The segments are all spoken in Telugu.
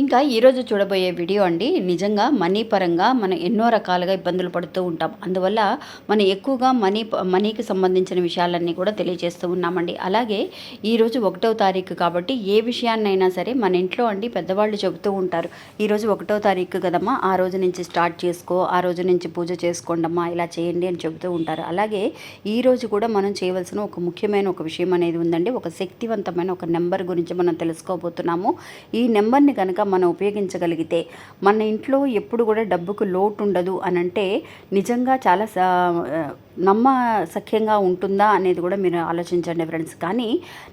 ఇంకా ఈరోజు చూడబోయే వీడియో అండి నిజంగా మనీ పరంగా మనం ఎన్నో రకాలుగా ఇబ్బందులు పడుతూ ఉంటాం. అందువల్ల మనం ఎక్కువగా మనీ మనీకి సంబంధించిన విషయాలన్నీ కూడా తెలియజేస్తూ ఉన్నామండి. అలాగే ఈరోజు ఒకటో తారీఖు కాబట్టి ఏ విషయాన్నైనా సరే మన ఇంట్లో అండి పెద్దవాళ్ళు చెబుతూ ఉంటారు ఈరోజు ఒకటో తారీఖు కదమ్మా ఆ రోజు నుంచి స్టార్ట్ చేసుకో ఆ రోజు నుంచి పూజ చేసుకోండమ్మా ఇలా చేయండి అని చెబుతూ ఉంటారు. అలాగే ఈరోజు కూడా మనం చేయవలసిన ఒక ముఖ్యమైన ఒక విషయం అనేది ఉందండి ఒక శక్తివంతమైన ఒక నెంబర్ గురించి మనం తెలుసుకోబోతున్నాము. ఈ నెంబర్ని కనుక మనం ఉపయోగించగలిగితే మన ఇంట్లో ఎప్పుడు కూడా డబ్బుకు లోటు ఉండదు అని అంటే నిజంగా చాలా నమ్మ సఖ్యంగా ఉంటుందా అనేది కూడా మీరు ఆలోచించండి ఫ్రెండ్స్. కానీ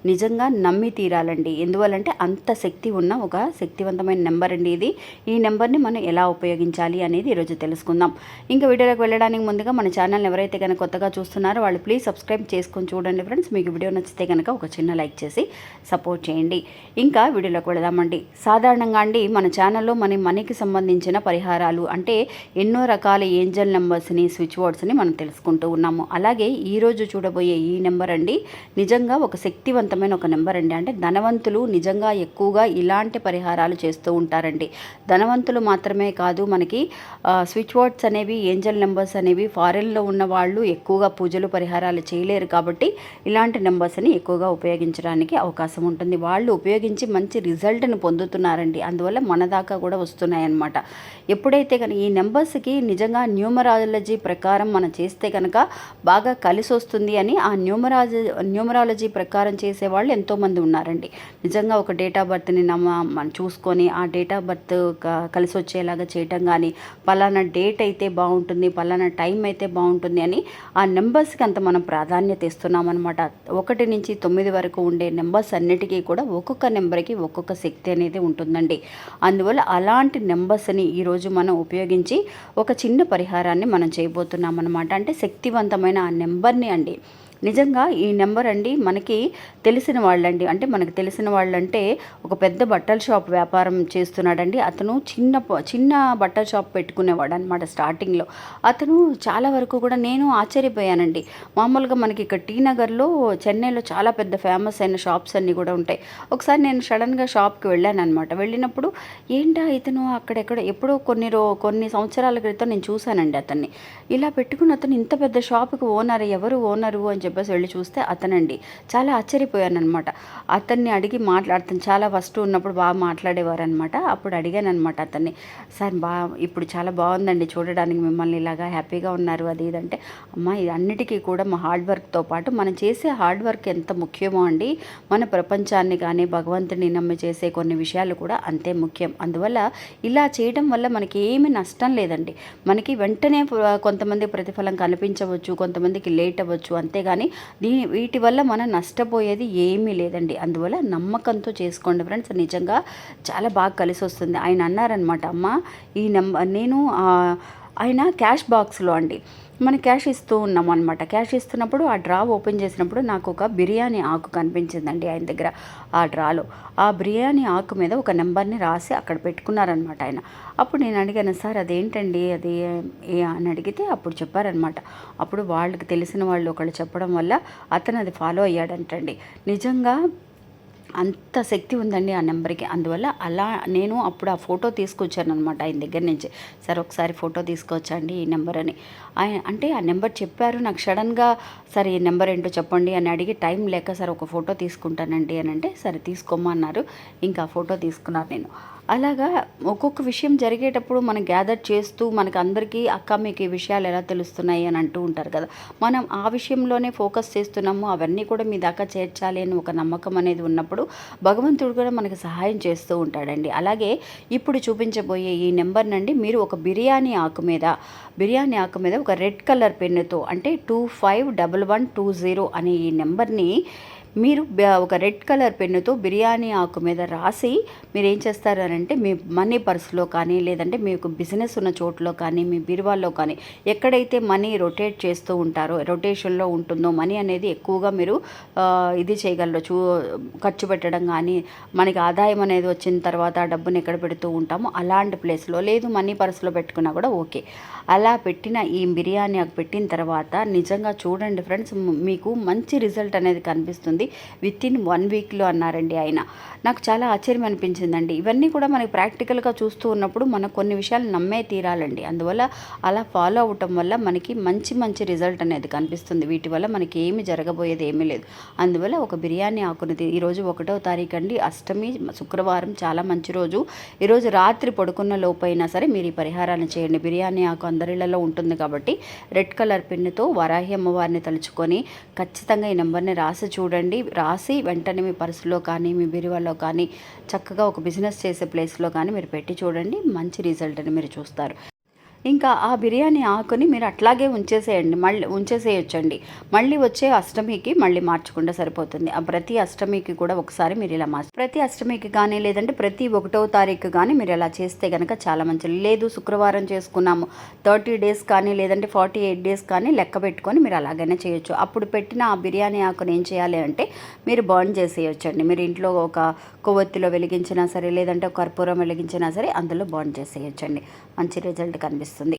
నిజంగా నమ్మి తీరాలండి. ఎందువల్లంటే అంత శక్తి ఉన్న ఒక శక్తివంతమైన నెంబర్ అండి ఇది. ఈ నెంబర్ని మనం ఎలా ఉపయోగించాలి అనేది ఈరోజు తెలుసుకుందాం. ఇంకా వీడియోలోకి వెళ్ళడానికి ముందుగా మన ఛానల్ ఎవరైతే కనుక కొత్తగా చూస్తున్నారో వాళ్ళు ప్లీజ్ సబ్స్క్రైబ్ చేసుకొని చూడండి ఫ్రెండ్స్. మీకు వీడియో నచ్చితే కనుక ఒక చిన్న లైక్ చేసి సపోర్ట్ చేయండి. ఇంకా వీడియోలోకి వెళదామండి. సాధారణంగా అండి మన ఛానల్లో మన మనీకి సంబంధించిన పరిహారాలు అంటే ఎన్నో రకాల ఏంజల్ నెంబర్స్ని స్విచ్ బోర్డ్స్ని మనం తెలుసుకుంటూ ఉన్నాము. అలాగే ఈరోజు చూడబోయే ఈ నెంబర్ అండి నిజంగా ఒక శక్తివంతమైన ఒక నెంబర్ అండి. అంటే ధనవంతులు నిజంగా ఎక్కువగా ఇలాంటి పరిహారాలు చేస్తూ ఉంటారండి. ధనవంతులు మాత్రమే కాదు మనకి స్విచ్ వర్డ్స్ అనేవి ఏంజల్ నెంబర్స్ అనేవి ఫారెన్లో ఉన్న వాళ్ళు ఎక్కువగా పూజలు పరిహారాలు చేయలేరు కాబట్టి ఇలాంటి నెంబర్స్ని ఎక్కువగా ఉపయోగించడానికి అవకాశం ఉంటుంది. వాళ్ళు ఉపయోగించి మంచి రిజల్ట్ని పొందుతున్నారండి. అందువల్ల మన దాకా కూడా వస్తున్నాయన్నమాట. ఎప్పుడైతే కనుక ఈ నెంబర్స్కి నిజంగా న్యూమరాలజీ ప్రకారం మనం చేస్తే కనుక బాగా కలిసి వస్తుంది అని ఆ న్యూమరాజీ న్యూమరాలజీ ప్రకారం చేసేవాళ్ళు ఎంతోమంది ఉన్నారండి. నిజంగా ఒక డేట్ ఆఫ్ బర్త్ని నమ్మ మనం చూసుకొని ఆ డేట్ ఆఫ్ బర్త్ కలిసి వచ్చేలాగా చేయటం కానీ పలానా డేట్ అయితే బాగుంటుంది పలానా టైం అయితే బాగుంటుంది అని ఆ నెంబర్స్కి అంత మనం ప్రాధాన్యత ఇస్తున్నాం అనమాట ఒకటి నుంచి తొమ్మిది వరకు ఉండే నెంబర్స్ అన్నిటికీ కూడా ఒక్కొక్క నెంబర్కి ఒక్కొక్క శక్తి అనేది ఉంటుందండి. అందువల్ల అలాంటి నెంబర్స్ని ఈరోజు మనం ఉపయోగించి ఒక చిన్న పరిహారాన్ని మనం చేయబోతున్నాం అనమాట అంటే శక్తివంతమైన ఆ నెంబర్ని అండి. నిజంగా ఈ నెంబర్ అండి మనకి తెలిసిన వాళ్ళండి. అంటే మనకు తెలిసిన వాళ్ళంటే ఒక పెద్ద బట్టల షాప్ వ్యాపారం చేస్తున్నాడండి. అతను చిన్న చిన్న బట్టల షాప్ పెట్టుకునేవాడు అనమాట స్టార్టింగ్లో. అతను చాలా వరకు కూడా నేను ఆశ్చర్యపోయానండి. మామూలుగా మనకి ఇక్కడ టీ నగర్లో చెన్నైలో చాలా పెద్ద ఫేమస్ అయిన షాప్స్ అన్నీ కూడా ఉంటాయి. ఒకసారి నేను సడన్గా షాప్కి వెళ్ళాను అనమాట వెళ్ళినప్పుడు ఏంటా ఇతను అక్కడెక్కడ ఎప్పుడో కొన్ని రో కొన్ని సంవత్సరాల క్రితం నేను చూశానండి అతన్ని. ఇలా పెట్టుకుని అతను ఇంత పెద్ద షాప్కి ఓనర్ ఎవరు ఓనరు అని చెప్పేసి వెళ్ళి చూస్తే అతనండి చాలా ఆశ్చర్యపోయానమాట అతన్ని అడిగి మాట్లాడుతాను. చాలా ఫస్ట్ ఉన్నప్పుడు బాగా మాట్లాడేవారనమాట. అప్పుడు అడిగాను అనమాట అతన్ని సార్ బా ఇప్పుడు చాలా బాగుందండి చూడడానికి మిమ్మల్ని ఇలాగా హ్యాపీగా ఉన్నారు. అది ఇదంటే అమ్మ ఇది అన్నిటికీ కూడా మా హార్డ్ వర్క్తో పాటు మనం చేసే హార్డ్ వర్క్ ఎంత ముఖ్యమో అండి. మన ప్రపంచాన్ని కానీ భగవంతుని నమ్మి చేసే కొన్ని విషయాలు కూడా అంతే ముఖ్యం. అందువల్ల ఇలా చేయడం వల్ల మనకి ఏమీ నష్టం లేదండి. మనకి వెంటనే కొంతమంది ప్రతిఫలం కనిపించవచ్చు కొంతమందికి లేట్ అవ్వచ్చు అంతేగాని దీని వీటి వల్ల మనం నష్టపోయేది ఏమీ లేదండి. అందువల్ల నమ్మకంతో చేసుకోండి ఫ్రెండ్స్. నిజంగా చాలా బాగా కలిసి వస్తుంది ఆయన అన్నారనమాట అమ్మ ఈ నెంబర్ నేను ఆయన క్యాష్ బాక్స్లో అండి. మన క్యాష్ ఇస్తూ ఉన్నాం అనమాట క్యాష్ ఇస్తున్నప్పుడు ఆ డ్రా ఓపెన్ చేసినప్పుడు నాకు ఒక బిర్యానీ ఆకు కనిపించిందండి ఆయన దగ్గర. ఆ డ్రాలో. ఆ బిర్యానీ ఆకు మీద ఒక నెంబర్ని రాసి అక్కడ పెట్టుకున్నారనమాట ఆయన. అప్పుడు నేను అడిగాను సార్ అదేంటండి? అది ఏ? అని అడిగితే అప్పుడు చెప్పారనమాట అప్పుడు వాళ్ళకి తెలిసిన వాళ్ళు ఒకళ్ళు చెప్పడం వల్ల అతను అది ఫాలో అయ్యాడంటండి. నిజంగా అంత శక్తి ఉందండి ఆ నెంబర్కి. అందువల్ల అలా నేను అప్పుడు ఆ ఫోటో తీసుకొచ్చాను అనమాట ఆయన దగ్గర నుంచి. సార్ ఒకసారి ఫోటో తీసుకొచ్చండి ఈ నెంబర్ అని ఆయన అంటే ఆ నెంబర్ చెప్పారు. నాకు సడన్గా సరే ఈ నెంబర్ ఏంటో చెప్పండి అని అడిగి టైం లేక సార్ ఒక ఫోటో తీసుకుంటానండి అని అంటే సరే తీసుకోమన్నారు ఇంకా ఫోటో తీసుకున్నాను నేను. అలాగా ఒక్కొక్క విషయం జరిగేటప్పుడు మనం గ్యాదర్ చేస్తూ మనకు అందరికీ అక్క మీకు ఈ విషయాలు ఎలా తెలుస్తున్నాయి? అని అంటూ ఉంటారు కదా. మనం ఆ విషయంలోనే ఫోకస్ చేస్తున్నాము. అవన్నీ కూడా మీ దాకా చేర్చాలి అని ఒక నమ్మకం అనేది ఉన్నప్పుడు భగవంతుడు కూడా మనకి సహాయం చేస్తూ ఉంటాడండి. అలాగే ఇప్పుడు చూపించబోయే ఈ నెంబర్ నుండి మీరు ఒక బిర్యానీ ఆకు మీద బిర్యానీ ఆకు మీద ఒక రెడ్ కలర్ పెన్నుతో అంటే two five double one two zero అనే ఈ నెంబర్ని మీరు ఒక రెడ్ కలర్ పెన్నుతో బిర్యానీ ఆకు మీద రాసి మీరు ఏం చేస్తారు అని అంటే మీ మనీ పర్సులో కానీ లేదంటే మీకు బిజినెస్ ఉన్న చోట్లో కానీ మీ బీరువాల్లో కానీ ఎక్కడైతే మనీ రొటేట్ చేస్తూ ఉంటారో రొటేషన్లో ఉంటుందో మనీ అనేది ఎక్కువగా మీరు ఇది చేయగలరు. చూ ఖర్చు పెట్టడం కానీ మనకి ఆదాయం అనేది వచ్చిన తర్వాత ఆ డబ్బుని ఎక్కడ పెడుతూ ఉంటామో అలాంటి ప్లేస్లో లేదు మనీ పర్సులో పెట్టుకున్నా కూడా ఓకే. అలా పెట్టిన ఈ బిర్యానీ ఆకు పెట్టిన తర్వాత నిజంగా చూడండి ఫ్రెండ్స్ మీకు మంచి రిజల్ట్ అనేది కనిపిస్తుంది. ఉంది విత్ ఇన్ వన్ వీక్లో అన్నారండి ఆయన. నాకు చాలా ఆశ్చర్యం అనిపించిందండి. ఇవన్నీ కూడా మనకి ప్రాక్టికల్గా చూస్తూ ఉన్నప్పుడు మనకు కొన్ని విషయాలు నమ్మే తీరాలండి. అందువల్ల అలా ఫాలో అవటం వల్ల మనకి మంచి మంచి రిజల్ట్ అనేది కనిపిస్తుంది. వీటి వల్ల మనకి ఏమి జరగబోయేది ఏమీ లేదు. అందువల్ల ఒక బిర్యానీ ఆకుని ఈరోజు ఒకటో తారీఖు అండి. అష్టమి శుక్రవారం చాలా మంచి రోజు. ఈరోజు రాత్రి పడుకున్న లోపైనా సరే మీరు ఈ పరిహారాన్ని చేయండి. బిర్యానీ ఆకు అందరిళ్ళలో ఉంటుంది కాబట్టి రెడ్ కలర్ పెన్నుతో వరాహి అమ్మవారిని తలుచుకొని ఖచ్చితంగా ఈ నెంబర్ని రాసి చూడండి. రాసి వెంటనే మీ పర్సులో కానీ మీ బిరువాలో కానీ చక్కగా ఒక బిజినెస్ చేసే ప్లేస్లో కానీ మీరు పెట్టి చూడండి. మంచి రిజల్ట్ అని మీరు చూస్తారు. ఇంకా ఆ బిర్యానీ ఆకుని మీరు అట్లాగే ఉంచేసేయండి. మళ్ళీ ఉంచేసేయొచ్చండి. మళ్ళీ వచ్చే అష్టమికి మళ్ళీ మార్చకుండా సరిపోతుంది. ఆ ప్రతి అష్టమికి కూడా ఒకసారి మీరు ఇలా మార్చు ప్రతి అష్టమికి కానీ లేదంటే ప్రతి ఒకటో తారీఖు కానీ మీరు ఇలా చేస్తే కనుక చాలా మంచిది. లేదు శుక్రవారం చేసుకున్నాము. థర్టీ డేస్ కానీ లేదంటే ఫార్టీ ఎయిట్ డేస్ కానీ లెక్క పెట్టుకొని మీరు అలాగైనా చేయొచ్చు. అప్పుడు పెట్టిన ఆ బిర్యానీ ఆకుని ఏం చేయాలి అంటే మీరు బర్న్ చేసేయొచ్చండి. మీరు ఇంట్లో ఒక కొవ్వొత్తిలో వెలిగించినా సరే లేదంటే కర్పూరం వెలిగించినా సరే అందులో బర్న్ చేసేయొచ్చండి. మంచి రిజల్ట్ కనిపిస్తుంది. కనిపిస్తుంది